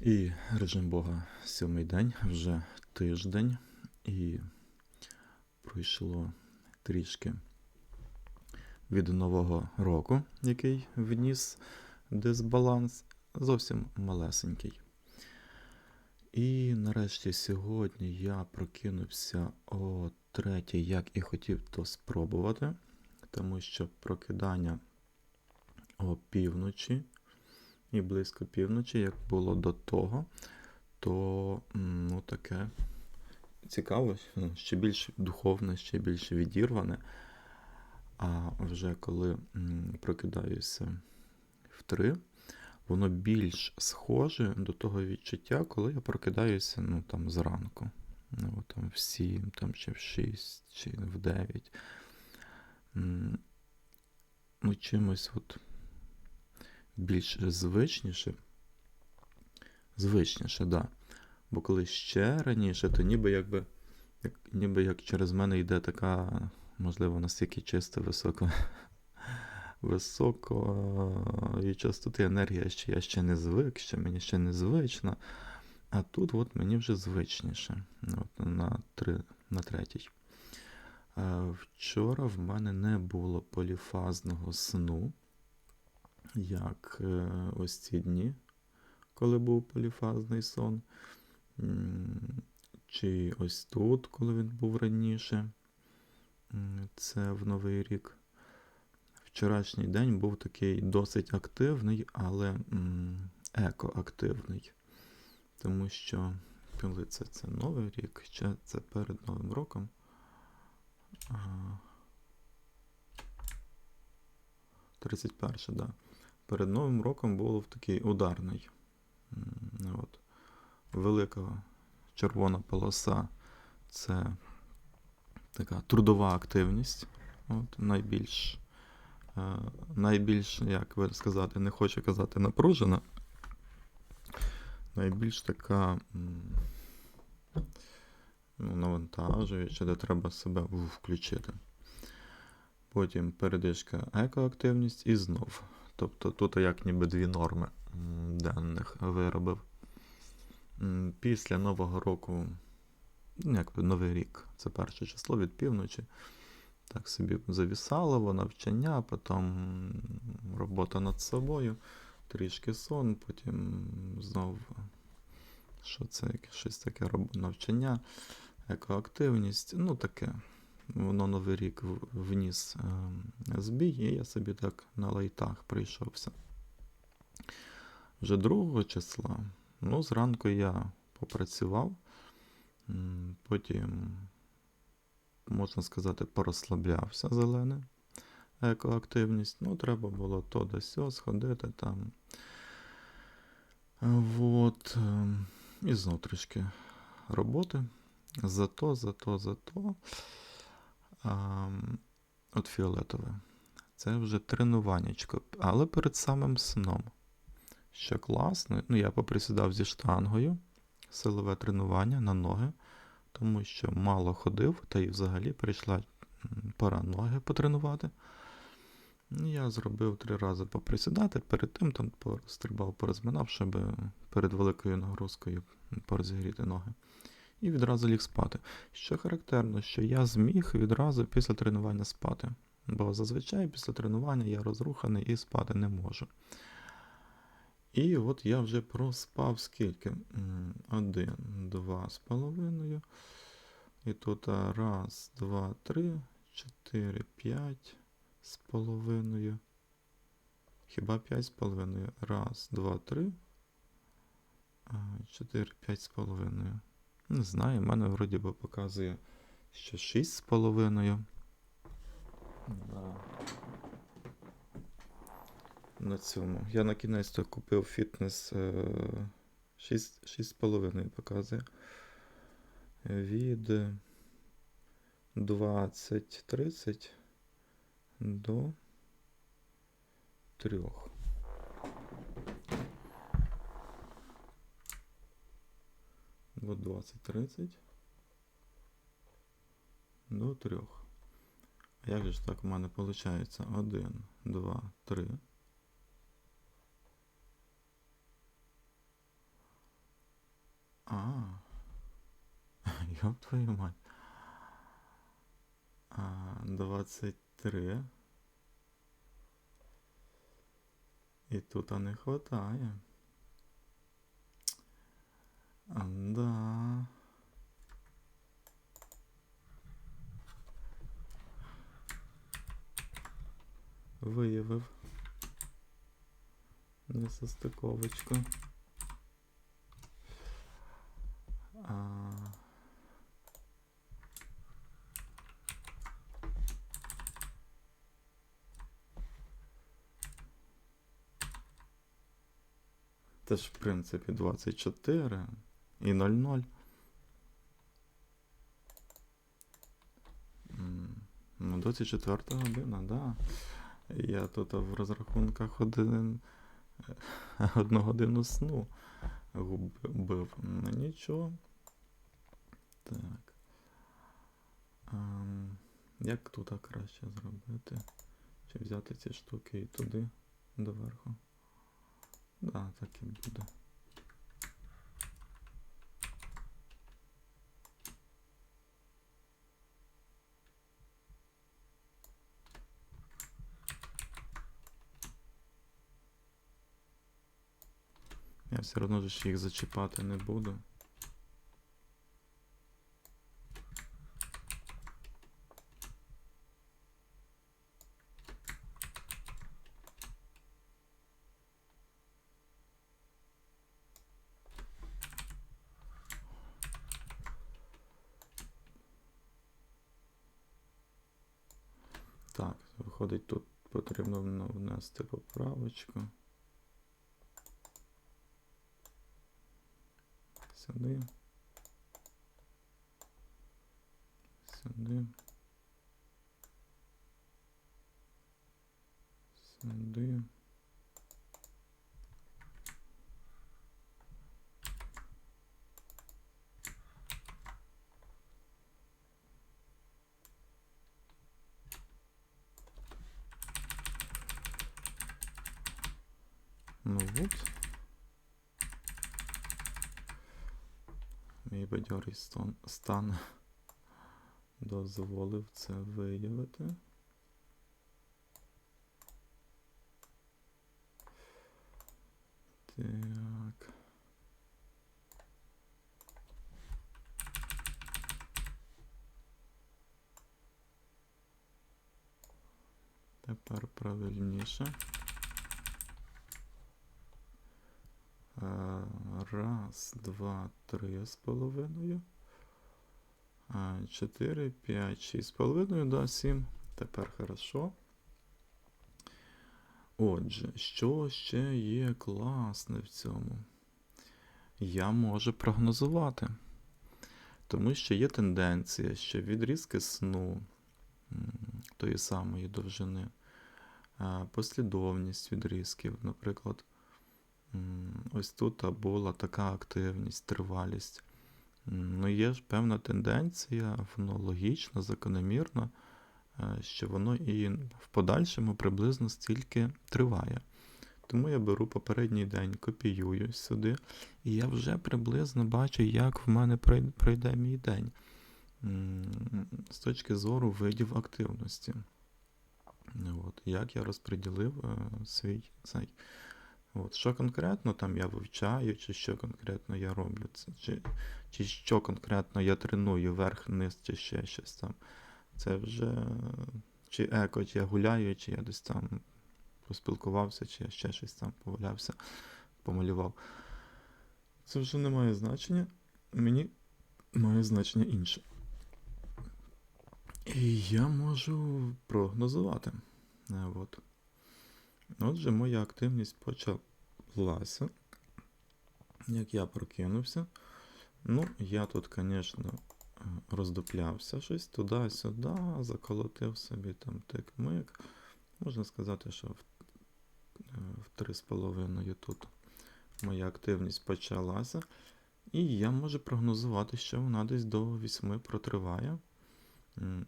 І режим Бога сьомий день, вже тиждень, і пройшло трішки від Нового року, який вніс дисбаланс, зовсім малесенький. І нарешті сьогодні я прокинувся о третій, як і хотів то спробувати, тому що прокидання о півночі і близько півночі, як було до того, то ну, таке цікаво, ну, ще більш духовне, ще більш відірване. А вже коли прокидаюся в три, воно більш схоже до того відчуття, коли я прокидаюся ну, там, зранку. Ну, там, в 7, там, чи в 6, чи в 9. Ну, чимось от більш звичніше. Звичніше, да. Бо коли ще раніше, то ніби якби, як, ніби як через мене йде така, можливо, настільки чиста, висока, високої частоти енергія, що я ще не звик, що мені ще не звично. А тут от мені вже звичніше. От на, три, на третій. Е, Вчора в мене не було поліфазного сну, як е, ось ці дні, коли був поліфазний сон. Чи ось тут, коли він був раніше. Це в Новий рік. Вчорашній день був такий досить активний, але екоактивний. Тому що коли це, це Новий рік, ще це перед Новим роком. А, 31, так. Да. Перед Новим роком був такий ударний. От. Велика червона полоса це така трудова активність. От, найбільш, е, найбільш, як би сказати, не хочу казати напружена. Найбільш така ну, навантажуюча, де треба себе включити. Потім передишка екоактивність і знов. Тобто тут як ніби дві норми денних виробив. Після Нового року, ну, якби Новий рік, це перше число від півночі. Так собі завісало, навчання, потім робота над собою, трішки сон, потім знов що це щось таке навчання, екоактивність, ну таке. Воно Новий рік вніс е, збій, і я собі так на лайтах прийшовся. Вже 2 числа, ну, зранку я попрацював, потім, можна сказати, порозслаблявся зелене екоактивність. Ну, треба було то да сьо сходити там. Вот. ем, І знов трішки роботи. Зато, зато, зато. Ам, От фіолетове. Це вже тренуваннячко. Але перед самим сном. Що класно. Ну, я поприсідав зі штангою. Силове тренування на ноги, тому що мало ходив, та й взагалі прийшла пора ноги потренувати. Я зробив три рази поприсідати, перед тим там пострибав, порозминав, щоб перед великою нагрузкою порозігріти ноги. І відразу ліг спати. Що характерно, що я зміг відразу після тренування спати. Бо зазвичай після тренування я розруханий і спати не можу. І от я вже проспав скільки? Один, два з половиною. І тут раз, два, три, чотири, п'ять з половиною. Хіба п'ять з половиною? Раз, два, три. Чотири, п'ять з половиною. Не знаю, в мене вроді би показує що шість з половиною. На цьому. Я на кінець купив фітнес е, 6, 6,5 показує. Від 20-30 до 3. От 20-30 до 3. А як же ж так у мене виходить? 1, 2, 3. А. Йоп твою мать. А, 23. І тут а не хватає. А, да. Виявив. Несостиковочку. А... Це ж, в принципі, 24 і 00. М, Ну, 24 година, да. Я тут в розрахунках один, одну годину сну губив. Ну, нічого. Так. Ем, як тут краще зробити? Чи взяти ці штуки і туди доверху? Да, так і буде. Все одно ж їх зачіпати не буду. Так, виходить, тут потрібно внести поправочку. Сюди. Сюди. Сюди. Ну от. Мій бадьорий стан, дозволив це виявити. Так. Тепер правильніше. Е, Раз, два, три з половиною. А, Чотири, п'ять, шість з половиною, да, сім. Тепер хорошо. Отже, що ще є класне в цьому? Я можу прогнозувати. Тому що є тенденція, що відрізки сну тої самої довжини, послідовність відрізків, наприклад, ось тут була така активність, тривалість. Ну, є ж певна тенденція, воно логічно, закономірно, е, що воно і в подальшому приблизно стільки триває. Тому я беру попередній день, копіюю сюди, і я вже приблизно бачу, як в мене пройде мій день з точки зору видів активності. От, як я розподілив е, свій цей. От, що конкретно там я вивчаю, чи що конкретно я роблю, чи, чи що конкретно я треную верх, низ, чи ще щось там. Це вже чи еко, чи я гуляю, чи я десь там поспілкувався, чи я ще щось там повалявся, помалював. Це вже не має значення. Мені має значення інше. І я можу прогнозувати. От. Отже, моя активність почалася. Як я прокинувся. Ну, я тут, звісно, роздуплявся щось туди-сюди, заколотив собі там тик-мик. Можна сказати, що в, е, в 3,5 тут моя активність почалася. І я можу прогнозувати, що вона десь до 8 протриває.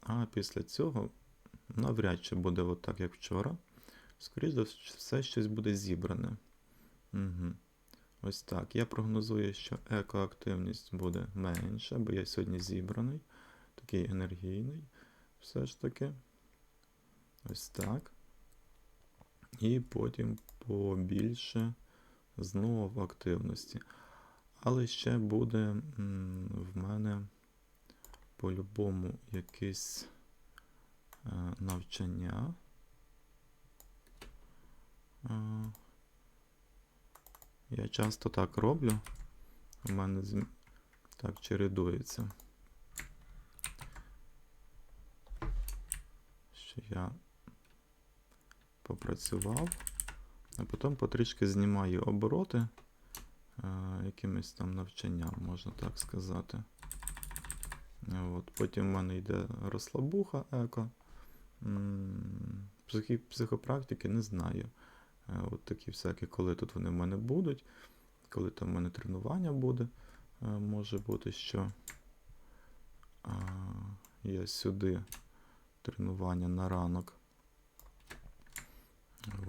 А після цього навряд чи буде от так, як вчора. Скоріше за все, щось буде зібране. Угу. ось так. Я прогнозую, що екоактивність буде менша, бо я сьогодні зібраний, такий енергійний, все ж таки. Ось так. І потім побільше знову активності. Але ще буде м, в мене по-любому якесь е, навчання. Е, Я часто так роблю. У мене зм- так чередується. Що я попрацював, а потім потрішки знімаю обороти е, якимось там навчанням, можна так сказати. От, потім в мене йде розслабуха еко. Психопрактики не знаю. Е, От такі всякі, коли тут вони в мене будуть, коли там в мене тренування буде, е, може бути, що я сюди тренування на ранок.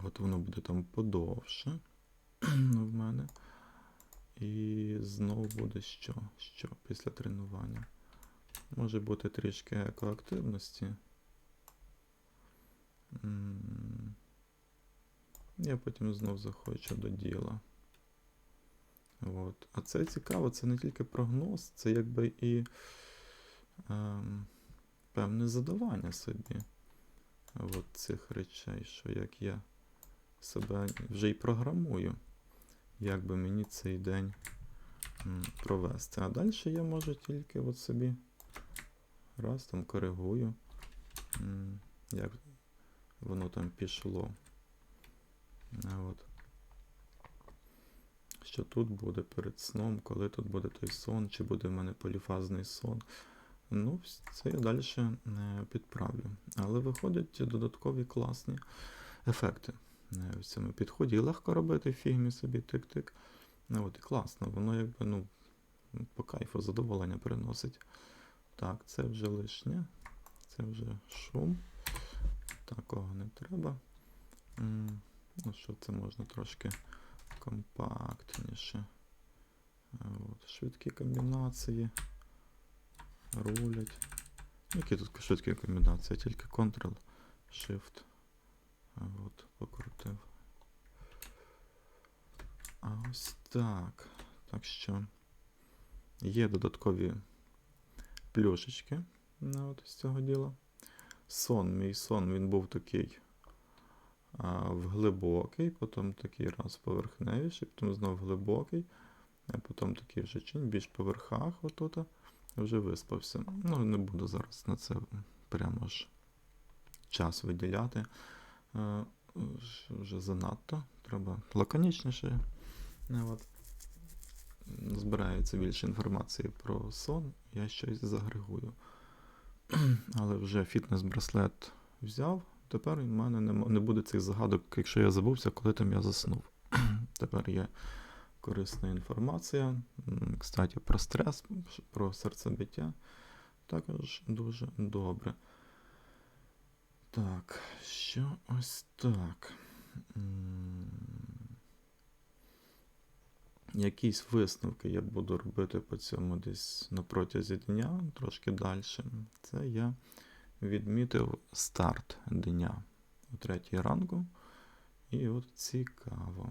От воно буде там подовше в мене. І знову буде що? Що після тренування? Може бути трішки екоактивності. Я потім знов захочу до діла. От. А це цікаво, це не тільки прогноз, це якби і ем, певне задавання собі от цих речей, що як я себе вже й програмую, як би мені цей день провести. А далі я можу тільки от собі раз там коригую, як воно там пішло. От. Що тут буде перед сном, коли тут буде той сон, чи буде в мене поліфазний сон. Ну, це я далі е, підправлю. Але виходять додаткові класні ефекти е, в цьому підході. І легко робити фігмі собі тик-тик. Ну, от, і класно, воно якби ну, по кайфу задоволення приносить. Так, це вже лишнє. Це вже шум. Такого не треба. Ну що, це можна трошки компактніше. От, швидкі комбінації. Рулять. Які тут швидкі комбінації? Тільки Ctrl, Shift. От, покрутив. А ось так. Так що є додаткові плюшечки от з цього діла. Сон, мій сон, він був такий в глибокий, потім такий раз поверхневіший, потім знов глибокий, а потім такий вже чим більш по верхах, отут, вже виспався. Ну, не буду зараз на це прямо ж час виділяти. Вже занадто. Треба лаконічніше. От. Збирається більше інформації про сон, я щось загрегую. Але вже фітнес-браслет взяв. Тепер у мене не, не буде цих загадок, якщо я забувся, коли там я заснув. Тепер є корисна інформація. Кстати, про стрес, про серцебиття. Також дуже добре. Так, що ось так. Якісь висновки я буду робити по цьому десь на протязі дня, трошки далі. Це я відмітив старт дня о третій ранку. І от цікаво.